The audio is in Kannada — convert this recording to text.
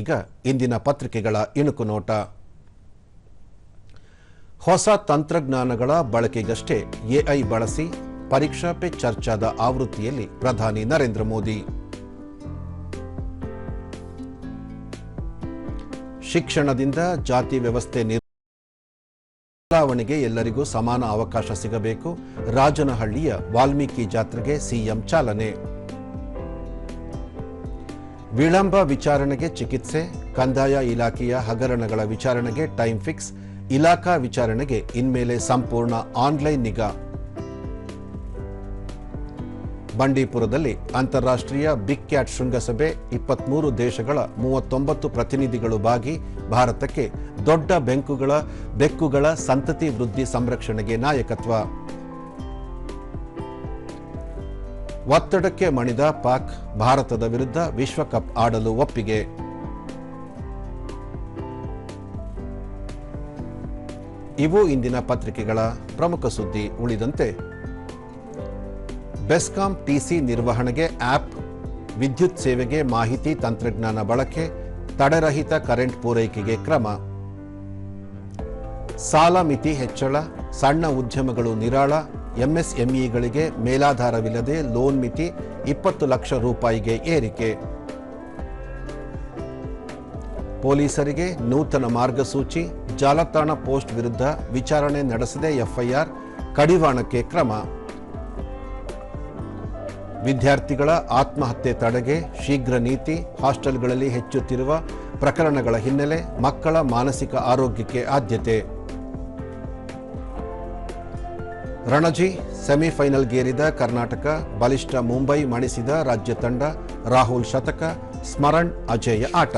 ಈಗ ಇಂದಿನ ಪತ್ರಿಕೆಗಳ ಇಣುಕು ನೋಟ. ಹೊಸ ತಂತ್ರಜ್ಞಾನಗಳ ಬಳಕೆಗಷ್ಟೇ ಎಐ ಬಳಸಿ ಪರೀಕ್ಷಾ ಪೆ ಚರ್ಚಾದ ಆವೃತ್ತಿಯಲ್ಲಿ ಪ್ರಧಾನಿ ನರೇಂದ್ರ ಮೋದಿ. ಶಿಕ್ಷಣದಿಂದ ಜಾತಿ ವ್ಯವಸ್ಥೆ ಬದಲಾವಣೆಗೆ ಎಲ್ಲರಿಗೂ ಸಮಾನ ಅವಕಾಶ ಸಿಗಬೇಕು. ರಾಜನಹಳ್ಳಿಯ ವಾಲ್ಮೀಕಿ ಜಾತ್ರೆಗೆ ಸಿಎಂ ಚಾಲನೆ. ವಿಳಂಬ ವಿಚಾರಣೆಗೆ ಚಿಕಿತ್ಸೆ, ಕಂದಾಯ ಇಲಾಖೆಯ ಹಗರಣಗಳ ವಿಚಾರಣೆಗೆ ಟೈಮ್ ಫಿಕ್ಸ್, ಇಲಾಖಾ ವಿಚಾರಣೆಗೆ ಇನ್ಮೇಲೆ ಸಂಪೂರ್ಣ ಆನ್ಲೈನ್ ನಿಗಾ. ಬಂಡೀಪುರದಲ್ಲಿ ಅಂತಾರಾಷ್ಟ್ರೀಯ ಬಿಗ್ ಕ್ಯಾಟ್ ಶೃಂಗಸಭೆ ಇಪ್ಪತ್ಮೂರು ದೇಶಗಳ ಮೂವತ್ತೊಂಬತ್ತು ಪ್ರತಿನಿಧಿಗಳು ಭಾಗಿ ಭಾರತಕ್ಕೆ ದೊಡ್ಡ ಬೆಂಕುಗಳ, ಬೆಕ್ಕುಗಳ ಸಂತತಿ ವೃದ್ಧಿ ಸಂರಕ್ಷಣೆಗೆ ನಾಯಕತ್ವ. ಒತ್ತಡಕ್ಕೆ ಮಣಿದ ಪಾಕ್ ಭಾರತದ ವಿರುದ್ಧ ವಿಶ್ವಕಪ್ ಆಡಲು ಒಪ್ಪಿಗೆ. ಇವು ಇಂದಿನ ಪತ್ರಿಕೆಗಳ ಪ್ರಮುಖ ಸುದ್ದಿ ಉಳಿದಂತೆ. ಬೆಸ್ಕಾಂ ಟಿಸಿ ನಿರ್ವಹಣೆಗೆ ಆಪ್ ವಿದ್ಯುತ್ ಸೇವೆಗೆ ಮಾಹಿತಿ ತಂತ್ರಜ್ಞಾನ ಬಳಕೆ, ತಡೆರಹಿತ ಕರೆಂಟ್ ಪೂರೈಕೆಗೆ ಕ್ರಮ. ಸಾಲ ಮಿತಿ ಹೆಚ್ಚಳ, ಸಣ್ಣ ಉದ್ಯಮಗಳು ನಿರಾಳ ಎಂಎಸ್ಎಂಇಗಳಿಗೆ ಮೇಲಾಧಾರವಿಲ್ಲದೆ ಲೋನ್ ಮಿತಿ ಇಪ್ಪತ್ತು ಲಕ್ಷ ರೂಪಾಯಿಗೆ ಏರಿಕೆ. ಪೊಲೀಸರಿಗೆ ನೂತನ ಮಾರ್ಗಸೂಚಿ, ಜಾಲತಾಣ ಪೋಸ್ಟ್ ವಿರುದ್ಧ ವಿಚಾರಣೆ ನಡೆಸದೆ ಎಫ್ಐಆರ್ ಕಡಿವಾಣಕ್ಕೆ ಕ್ರಮ. ವಿದ್ಯಾರ್ಥಿಗಳ ಆತ್ಮಹತ್ಯೆ ತಡೆಗೆ ಶೀಘ್ರ ನೀತಿ ಹಾಸ್ಟೆಲ್ಗಳಲ್ಲಿ ಹೆಚ್ಚುತ್ತಿರುವ ಪ್ರಕರಣಗಳ ಹಿನ್ನೆಲೆ ಮಕ್ಕಳ ಮಾನಸಿಕ ಆರೋಗ್ಯಕ್ಕೆ ಆದ್ಯತೆ. ರಣಜಿ ಸೆಮಿಫೈನಲ್ಗೇರಿದ ಕರ್ನಾಟಕ ಬಲಿಷ್ಠ ಮುಂಬೈ ಮಣಿಸಿದ ರಾಜ್ಯ ತಂಡ ರಾಹುಲ್ ಶತಕ ಸ್ಮರಣ್ ಅಜೇಯ ಆಟ.